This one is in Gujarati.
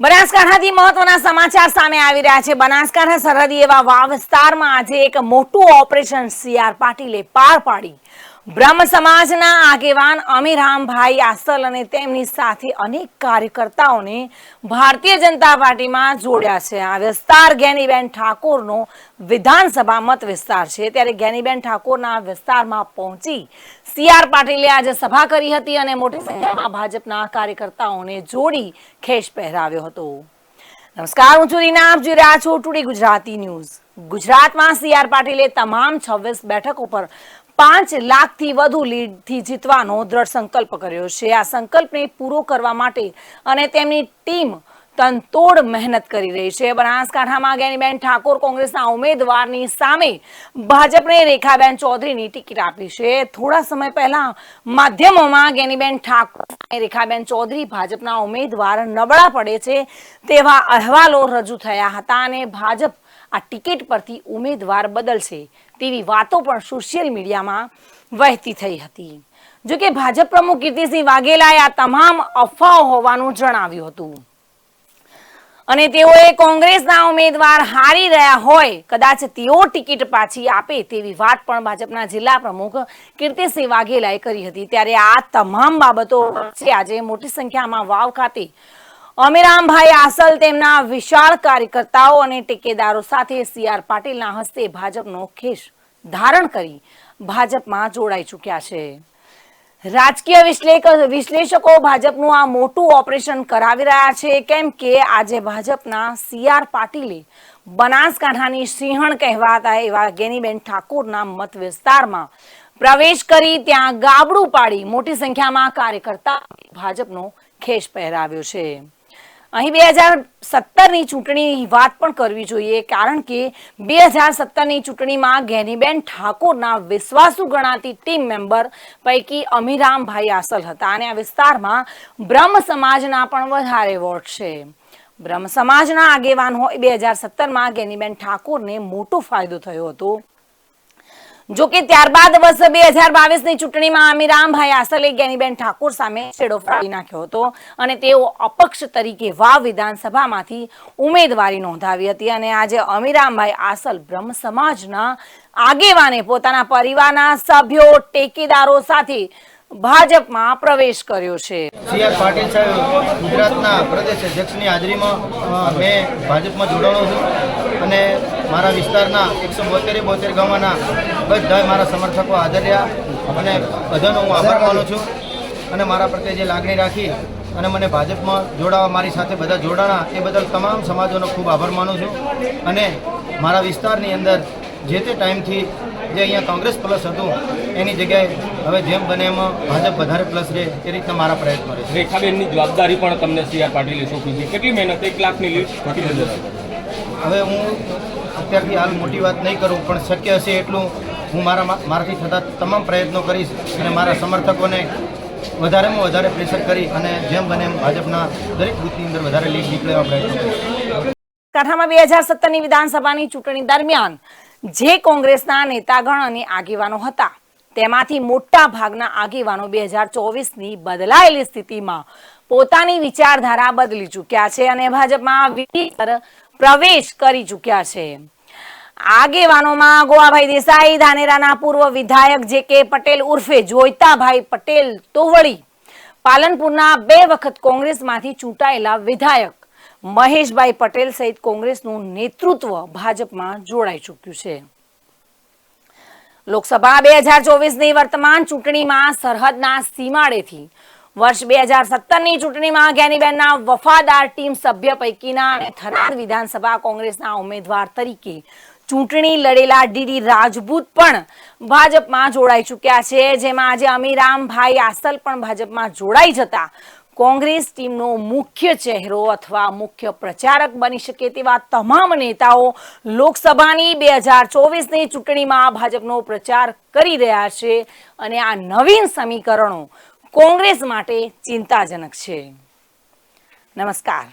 બનાસકાંઠાથી મહત્વના સમાચાર સામે આવી રહ્યા છે. બનાસકાંઠા સરહદી એવા વાવ વિસ્તારમાં આજે એક મોટું ઓપરેશન સીઆર પાટીલે પાર પાડી. બ્રહ્મ સમાજના આગેવાન અમીરામભાઈ આસલ અને તેમની સાથે અનેક કાર્યકર્તાઓને ભારતીય જનતા પાર્ટીમાં જોડ્યા છે. આ વિસ્તાર જ્ઞાનીબેન ઠાકોરનો વિધાનસભા મત વિસ્તાર છે. ત્યારે જ્ઞાનીબેન ઠાકોરના વિસ્તારમાં પહોંચી સીઆર પાટીલે આજે સભા કરી હતી અને મોટી સંખ્યામાં ભાજપના કાર્યકર્તાઓને જોડી ખેસ પહેરાવ્યો હતો. નમસ્કાર, હું છું રીના. આપ જોઈ રહ્યા છો ટુડે ગુજરાતી ન્યૂઝ. ગુજરાતમાં સીઆર પાટીલે તમામ છવ્વીસ બેઠકો પર પાંચ લાખથી વધુ લીડથી જીતવાનો દ્રઢ સંકલ્પ કર્યો છે. આ સંકલ્પને પૂરો કરવા માટે અને તેમની ટીમ તનતોડ મહેનત કરી રહી છે. બનાસકાંઠામાં જ્ઞાનીબેન ઠાકોર કોંગ્રેસના ઉમેદવારની સામે ભાજપને રેખાબેન ચૌધરીની ટિકિટ આપી છે. થોડા સમય પહેલા માધ્યમોમાં જ્ઞાનીબેન ઠાકોર રેખાબેન ચૌધરી ભાજપના ઉમેદવાર નબળા પડે છે તેવા અહેવાલો રજૂ થયા હતા અને ભાજપ આ ટિકિટ પરથી ઉમેદવાર બદલશે તેવી વાતો પણ સોશિયલ મીડિયામાં વહેતી થઈ હતી. જો કે ભાજપ પ્રમુખ કીર્તિસિંહ વાઘેલાએ આ તમામ અફવાઓ હોવાનું જણાવ્યું હતું. અને તેઓએ કોંગ્રેસના ઉમેદવાર હારી રહ્યા હોય, કદાચ તેઓ ટિકિટ પાછી આપે તેવી વાત પણ ભાજપના જિલ્લા પ્રમુખ કીર્તિસિંહ વાઘેલાએ કરી હતી. ત્યારે આ તમામ બાબતો વચ્ચે આજે મોટી સંખ્યામાં વાવ ખાતે. અમીરામભાઈ આસલ તેમના વિશાળ કાર્યકર્તાઓ અને ટેકેદારો સાથે સીઆર પાટીલના હસ્તે ભાજપનો ખેસ ધારણ કરી ભાજપમાં જોડાઈ ચૂક્યા છે. રાજકીય વિશ્લેષક વિશ્લેષકો ભાજપનું આ મોટું ઓપરેશન કરાવી રહ્યા છે, કેમ કે આજે ભાજપના સીઆર પાટીલે બનાસકાંઠાની સિંહણ કહેવાતા એવા ગેનીબેન ઠાકોરના મત વિસ્તારમાં પ્રવેશ કરી ત્યાં ગાબડું પાડી મોટી સંખ્યામાં કાર્યકર્તા ભાજપનો ખેસ પહેરાવ્યો છે. અહીં બે હજાર સત્તરની ચૂંટણીની વાત પણ કરવી જોઈએ, કારણ કે બે હજાર સત્તરની ચૂંટણીમાં ગેનીબેન ઠાકોરના વિશ્વાસુ ગણાતી ટીમ મેમ્બર પૈકી અમીરામભાઈ આસલ હતા અને આ વિસ્તારમાં બ્રહ્મ સમાજના પણ વધારે વોટ છે. બ્રહ્મ સમાજના આગેવાન હોય બે હજાર સત્તરમાં ગેનીબેન ઠાકોરને મોટો ફાયદો થયો હતો. જો કે ત્યારબાદ વર્ષ બે હજાર બાવીસની ચૂંટણીમાં અમીરામભાઈ આસલે જ્ઞાનીબેન ઠાકોર સામે છેડો ફાડી નાખ્યો હતો અને તેઓ અપક્ષ તરીકે વાવ વિધાનસભામાંથી ઉમેદવારી નોંધાવી હતી અને આજે અમીરામભાઈ આસલ બ્રહ્મ સમાજના આગેવાને પોતાના પરિવારના સભ્યો, ટેકેદારો સાથે ભાજપમાં પ્રવેશ કર્યો છે. સી આર પાટીલ સાહેબ, ગુજરાતના પ્રદેશ અધ્યક્ષની હાજરીમાં મેં ભાજપમાં જોડાણો છું અને મારા વિસ્તારના એકસો બોતેરે બોતેર ગામના બધા મારા સમર્થકો હાજર રહ્યા. અને બધાનો હું આભાર માનું છું. અને મારા પ્રત્યે જે લાગણી રાખી અને મને ભાજપમાં જોડાવા મારી સાથે બધા જોડાણા એ બદલ તમામ સમાજોનો ખૂબ આભાર માનું છું. અને મારા વિસ્તારની અંદર જે તે ટાઈમથી જે અહીંયા કોંગ્રેસ પ્લસ હતું એની જગ્યાએ હવે જેમ બને એમાં ભાજપ વધારે પ્લસ રહે એ રીતના મારા પ્રયત્નો રહે રેખાબેનની જવાબદારી પણ તમને સીઆર પાટીલે સોંપી છે. કેટલી મહેનત એક લાખની કેટલી હવે હું અત્યારથી હાલ મોટી વાત નહીં કરું પણ શક્ય હશે એટલું હું મારા મારાથી થતા તમામ પ્રયત્નો કરીશ અને મારા સમર્થકોને વધારેમાં વધારે પ્રેશર કરી અને જેમ બને એમ ભાજપના દરેક બુથની અંદર વધારે લીડ નીકળે એવા પ્રયત્નો કાઠામાં બે હજાર સત્તરની વિધાનસભાની ચૂંટણી દરમિયાન જે કોંગ્રેસના નેતાગણ અને આગેવાનો હતા, તેમાંથી મોટા ભાગના આગેવાનો બે હજાર ચોવીસની બદલાયેલી સ્થિતિમાં પોતાની વિચારધારા બદલી ચૂક્યા છે અને ભાજપમાં પ્રવેશ કરી ચૂક્યા છે. આગેવાનોમાં ગોવાભાઈ દેસાઈ, ધાનેરાના પૂર્વ વિધાયક જે કે પટેલ ઉર્ફે જોઈતાભાઈ પટેલ તોવળી, પાલનપુરના બે વખત કોંગ્રેસમાંથી ચૂંટાયેલા વિધાયક મહેશભાઈ પટેલ સહિત કોંગ્રેસનું નેતૃત્વ ભાજપમાં જોડાઈ ચૂક્યું છે. લોકસભા બે હજાર ચોવીસની વર્તમાન ચૂંટણીમાં સરહદના સીમાડેથી વર્ષ બે હજાર સત્તરની ચૂંટણીમાં જ્ઞાનીબેનના વફાદાર ટીમ સભ્ય પૈકીના થરાદ વિધાનસભા કોંગ્રેસના ઉમેદવાર તરીકે ચૂંટણી લડેલા ડીડી રાજપૂત પણ ભાજપમાં જોડાઈ ચૂક્યા છે. જેમાં આજે અમીરામભાઈ આસલ પણ ભાજપમાં જોડાઈ જતા. કોંગ્રેસ ટીમનો મુખ્ય ચહેરો અથવા મુખ્ય પ્રચારક બની શકે તેવા તમામ નેતાઓ લોકસભાની બે હજાર ચોવીસની ચૂંટણીમાં ભાજપનો પ્રચાર કરી રહ્યા છે અને આ નવીન સમીકરણો કોંગ્રેસ માટે ચિંતાજનક છે. નમસ્કાર.